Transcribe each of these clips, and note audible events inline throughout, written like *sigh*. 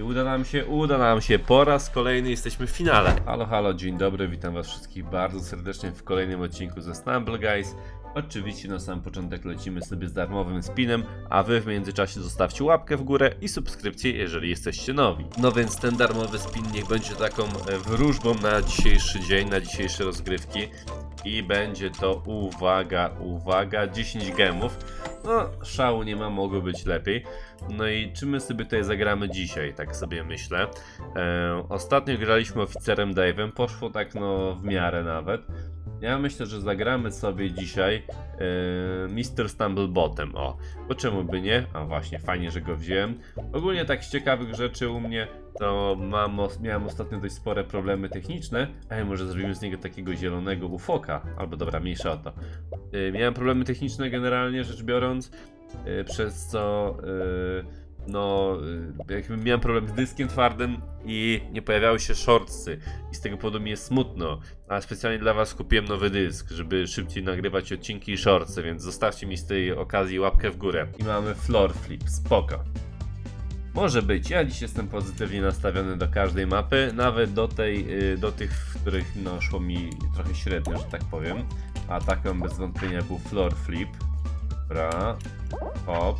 I uda nam się, uda nam się. Po raz kolejny jesteśmy w finale. Halo, halo, dzień dobry, witam was wszystkich bardzo serdecznie w kolejnym odcinku ze Stumble Guys. Oczywiście na sam początek lecimy sobie z darmowym spinem, a wy w międzyczasie zostawcie łapkę w górę i subskrypcję, jeżeli jesteście nowi. No więc ten darmowy spin niech będzie taką e, wróżbą na dzisiejszy dzień, na dzisiejsze rozgrywki. I będzie to, uwaga, uwaga, 10 gemów. No, szału nie ma, mogło być lepiej. No i czy my sobie tutaj zagramy dzisiaj, tak sobie myślę. E, ostatnio graliśmy oficerem Dave'em, poszło tak no w miarę nawet. Ja myślę, że zagramy sobie dzisiaj e, Mr. Stumblebotem, o. Bo czemu by nie? A właśnie, fajnie, że go wziąłem. Ogólnie tak z ciekawych rzeczy u mnie, to mam, miałem ostatnio dość spore problemy techniczne. Ej, może zrobimy z niego takiego zielonego ufoka. Albo dobra, mniejsza o to. E, miałem problemy techniczne generalnie rzecz biorąc, e, przez co... e, no, y, jakby miałem problem z dyskiem twardym i nie pojawiały się shortsy i z tego powodu mi jest smutno, a specjalnie dla was kupiłem nowy dysk, żeby szybciej nagrywać odcinki i shortsy, więc zostawcie mi z tej okazji łapkę w górę. I mamy floor flip, spoko. Może być, ja dziś jestem pozytywnie nastawiony do każdej mapy, nawet do tej, y, do tych, w których no szło mi trochę średnio, że tak powiem. A taką bez wątpienia był floor flip. Dobra, hop,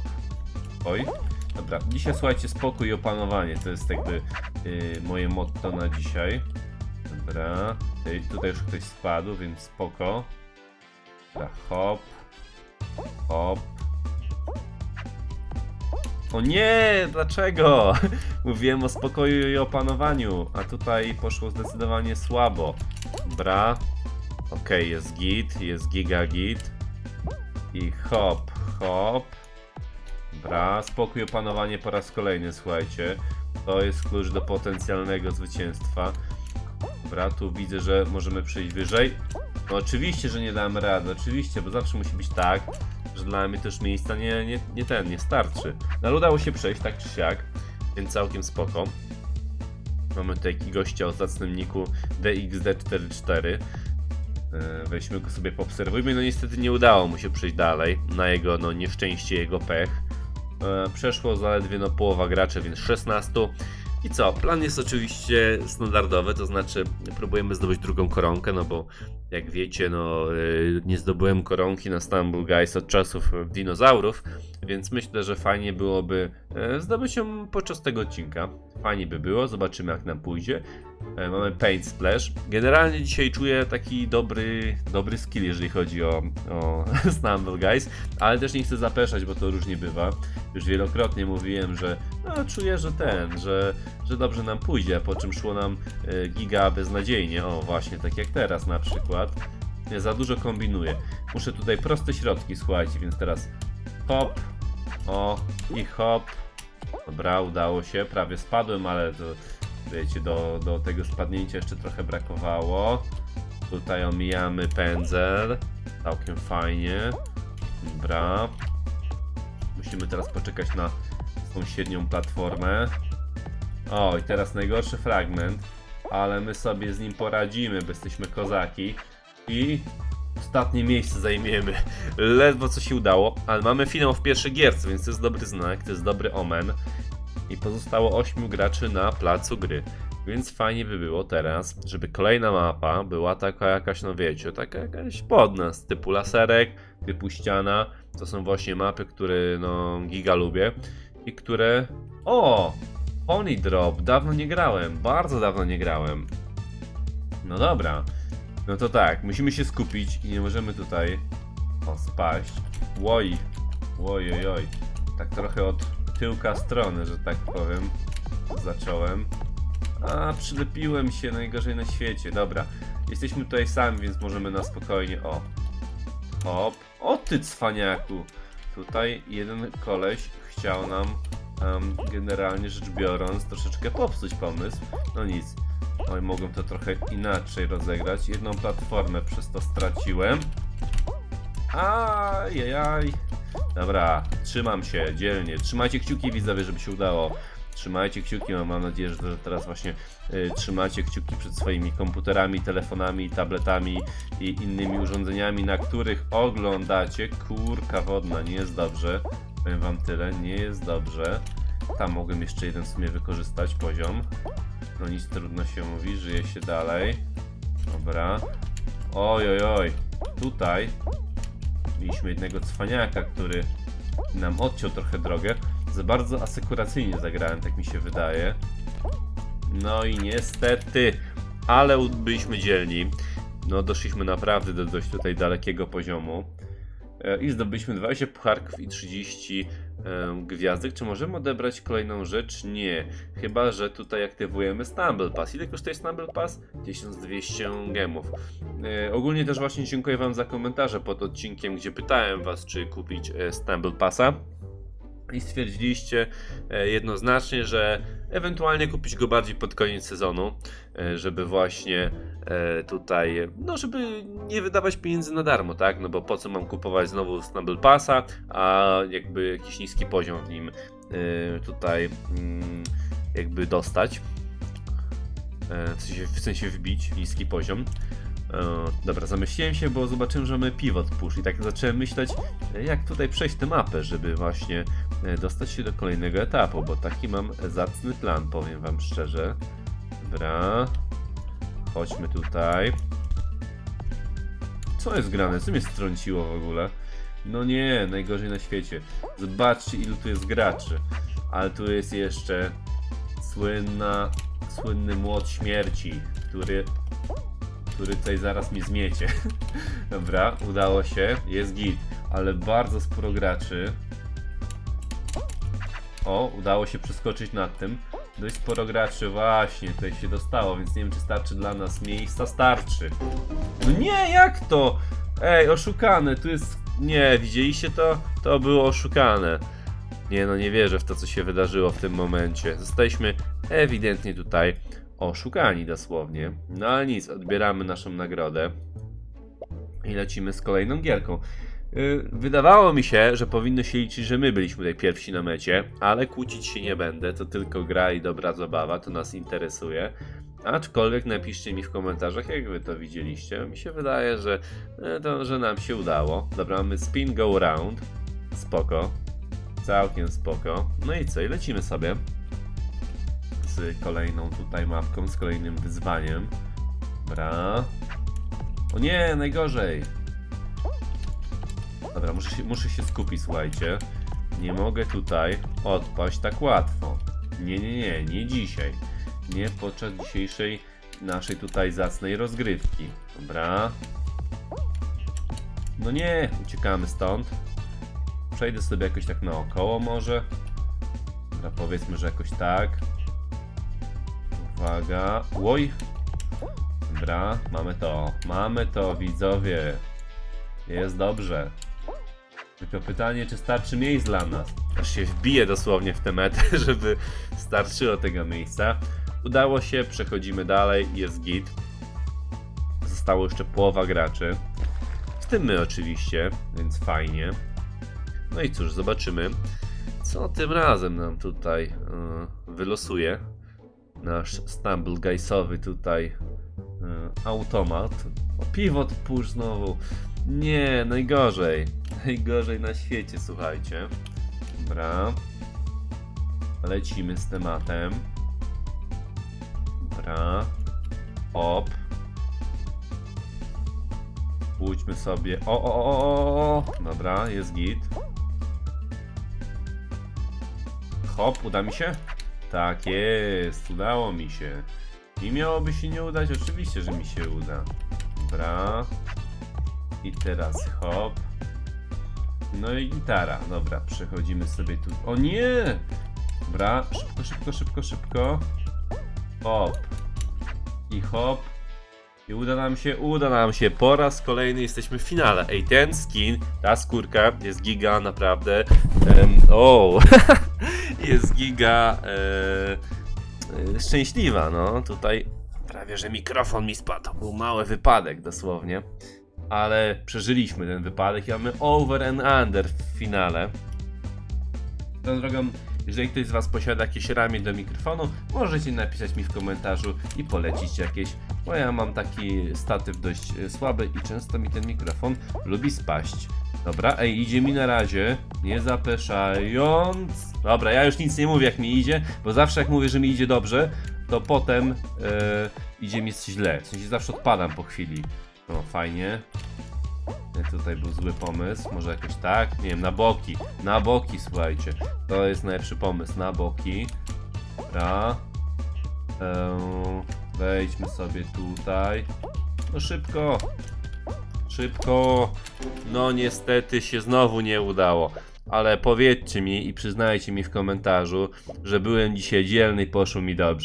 oj. Dobra, dzisiaj słuchajcie, spokój i opanowanie, to jest jakby y, moje motto na dzisiaj. Dobra, tutaj, tutaj już ktoś spadł, więc spoko. Dobra, hop, hop. O nie, dlaczego? *laughs* Mówiłem o spokoju i opanowaniu, a tutaj poszło zdecydowanie słabo. Dobra, okej, jest git, jest giga git. I hop, hop. Dobra, spokój, opanowanie po raz kolejny, słuchajcie. To jest klucz do potencjalnego zwycięstwa. Dobra, tu widzę, że możemy przejść wyżej. No oczywiście, że nie damy rady, oczywiście, bo zawsze musi być tak, że dla mnie też miejsca nie, nie, nie ten, nie starczy. No ale udało się przejść, tak czy siak, więc całkiem spoko. Mamy tutaj gościa o zacnym niku DXD44. E, Weźmy go sobie, poobserwujmy. No niestety nie udało mu się przejść dalej. Na jego no, nieszczęście, jego pech. E, Przeszło zaledwie no, połowa graczy, więc 16. I co? Plan jest oczywiście standardowy, to znaczy próbujemy zdobyć drugą koronkę, no bo jak wiecie, no y, nie zdobyłem koronki na Stumble Guys od czasów dinozaurów, więc myślę, że fajnie byłoby y, zdobyć ją podczas tego odcinka. Fajnie by było, zobaczymy jak nam pójdzie. E, Mamy Paint Splash. Generalnie dzisiaj czuję taki dobry, dobry skill, jeżeli chodzi o, o *laughs* Stumble Guys, ale też nie chcę zapeszać, bo to różnie bywa. Już wielokrotnie mówiłem, że no, czuję, że ten, że, że dobrze nam pójdzie, po czym szło nam e, giga beznadziejnie. O, właśnie, tak jak teraz na przykład. Nie, za dużo kombinuję. Muszę tutaj proste środki, słuchajcie, więc teraz hop, o i hop. Dobra, udało się, prawie spadłem, ale to wiecie, do, do tego spadnięcia jeszcze trochę brakowało. Tutaj omijamy pędzel, całkiem fajnie. Dobra. Musimy teraz poczekać na sąsiednią platformę. O, i teraz najgorszy fragment, ale my sobie z nim poradzimy, bo jesteśmy kozaki. I ostatnie miejsce zajmiemy. Ledwo co się udało, ale mamy finał w pierwszej gierce, więc to jest dobry znak, to jest dobry omen. I pozostało 8 graczy na placu gry. Więc fajnie by było teraz, żeby kolejna mapa była taka jakaś, no wiecie, taka jakaś pod nas, typu laserek, typu ściana. To są właśnie mapy, które no giga lubię i które... O! Pony Drop, dawno nie grałem, bardzo dawno nie grałem. No dobra, no to tak, musimy się skupić i nie możemy tutaj o, spaść. Łoi, oj, oj. Tak trochę od tyłka strony, że tak powiem, zacząłem. A, przylepiłem się, najgorzej na świecie. Dobra, jesteśmy tutaj sami, więc możemy na spokojnie, o. Hop. O ty cwaniaku. Tutaj jeden koleś chciał nam em, generalnie rzecz biorąc troszeczkę popsuć pomysł. No nic. Oj, mogłem to trochę inaczej rozegrać. Jedną platformę przez to straciłem. Ajajaj. Dobra, trzymam się dzielnie. Trzymajcie kciuki widzowie, żeby się udało. Trzymajcie kciuki, mam nadzieję, że teraz właśnie y, trzymacie kciuki przed swoimi komputerami, telefonami, tabletami i innymi urządzeniami, na których oglądacie. Kurka wodna, nie jest dobrze. Powiem wam tyle, nie jest dobrze. Tam mogłem jeszcze jeden w sumie wykorzystać poziom. No nic trudno się mówi, żyje się dalej. Dobra. Oj, oj, oj. Tutaj mieliśmy jednego cwaniaka, który nam odciął trochę drogę. Za bardzo asekuracyjnie zagrałem, tak mi się wydaje. No i niestety, ale byliśmy dzielni. No doszliśmy naprawdę do dość tutaj dalekiego poziomu. E, I zdobyliśmy 20 pucharków i 30 em, gwiazdek. Czy możemy odebrać kolejną rzecz? Nie. Chyba, że tutaj aktywujemy Stumble Pass. Ile kosztuje Stumble Pass? 1200 gemów. E, ogólnie też właśnie dziękuję Wam za komentarze pod odcinkiem, gdzie pytałem Was, czy kupić e, Stumble Passa. I stwierdziliście e, jednoznacznie, że ewentualnie kupić go bardziej pod koniec sezonu, e, żeby właśnie e, tutaj, no żeby nie wydawać pieniędzy na darmo, tak? No bo po co mam kupować znowu Stumble Passa, a jakby jakiś niski poziom w nim tutaj mm, jakby dostać. W sensie, w sensie wbić niski poziom. E, dobra, zamyśliłem się, bo zobaczyłem, że mamy pivot push i tak zacząłem myśleć, e, jak tutaj przejść tę mapę, żeby właśnie e, dostać się do kolejnego etapu, bo taki mam zacny plan, powiem wam szczerze. Dobra. Chodźmy tutaj. Co jest grane? Co mnie strąciło w ogóle? No nie, najgorzej na świecie. Zobaczcie ilu tu jest graczy. Ale tu jest jeszcze słynna, słynny młot śmierci, który, który tutaj zaraz mi zmiecie. *laughs* Dobra, udało się, jest git, ale bardzo sporo graczy. O, udało się przeskoczyć nad tym. Dość sporo graczy właśnie tutaj się dostało, więc nie wiem czy starczy dla nas miejsca. Starczy. No nie, jak to? Ej, oszukane, tu jest... Nie, widzieliście to? To było oszukane. Nie no, nie wierzę w to, co się wydarzyło w tym momencie. Zostaliśmy ewidentnie tutaj oszukani dosłownie. No ale nic, odbieramy naszą nagrodę i lecimy z kolejną gierką. Yy, Wydawało mi się, że powinno się liczyć, że my byliśmy tutaj pierwsi na mecie, ale kłócić się nie będę, to tylko gra i dobra zabawa, to nas interesuje. Aczkolwiek napiszcie mi w komentarzach, jak wy to widzieliście. Mi się wydaje, że, e, to, że nam się udało. Dobra, mamy spin go round. Spoko. Całkiem spoko. No i co? I lecimy sobie kolejną tutaj mapką, z kolejnym wyzwaniem. Dobra. O nie, najgorzej. Dobra, muszę się, muszę się skupić, słuchajcie. Nie mogę tutaj odpaść tak łatwo. Nie, nie, nie, nie dzisiaj. Nie podczas dzisiejszej naszej tutaj zacnej rozgrywki. Dobra. No nie, uciekamy stąd. Przejdę sobie jakoś tak naokoło może. Dobra, powiedzmy, że jakoś tak. Uwaga. Oj. Dobra, mamy to. Mamy to, widzowie. Jest dobrze. Tylko pytanie, czy starczy miejsc dla nas? Aż się wbije dosłownie w tę metę, *laughs* żeby starczyło tego miejsca. Udało się, przechodzimy dalej, jest git. Zostało jeszcze połowa graczy. W tym my oczywiście, więc fajnie. No i cóż, zobaczymy, co tym razem nam tutaj yy, wylosuje. Nasz Stumble Guysowy tutaj yy, automat. O, pivot push znowu. Nie, najgorzej. *laughs* Najgorzej na świecie, słuchajcie. Dobra. Lecimy z tematem. Dobra. Op. Pójdźmy sobie. O, o, o, o, o. Dobra, jest git. Hop, uda mi się? Tak jest, udało mi się. I miałoby się nie udać? Oczywiście, że mi się uda. Dobra. I teraz hop. No i gitara. Dobra, przechodzimy sobie tu. O nie! Dobra, szybko, szybko, szybko, szybko. Hop. I hop. I uda nam się, uda nam się. Po raz kolejny jesteśmy w finale. Ej, ten skin, ta skórka jest giga, naprawdę. Em, o, *laughs* jest giga e, e, szczęśliwa, no. Tutaj prawie, że mikrofon mi spadł. Był mały wypadek, dosłownie. Ale przeżyliśmy ten wypadek i mamy over and under w finale. Tą drogą Jeżeli ktoś z Was posiada jakieś ramię do mikrofonu, możecie napisać mi w komentarzu i polecić jakieś, bo ja mam taki statyw dość e, słaby i często mi ten mikrofon lubi spaść. Dobra, ej, idzie mi na razie, nie zapeszając. Dobra, ja już nic nie mówię jak mi idzie, bo zawsze jak mówię, że mi idzie dobrze, to potem e, idzie mi źle. W sensie zawsze odpadam po chwili. No, fajnie. Tutaj był zły pomysł, może jakoś tak? Nie wiem, na boki. Na boki, słuchajcie. To jest najlepszy pomysł, na boki. Dobra. Eee, wejdźmy sobie tutaj. No szybko. Szybko. No niestety się znowu nie udało. Ale powiedzcie mi i przyznajcie mi w komentarzu, że byłem dzisiaj dzielny i poszło mi dobrze.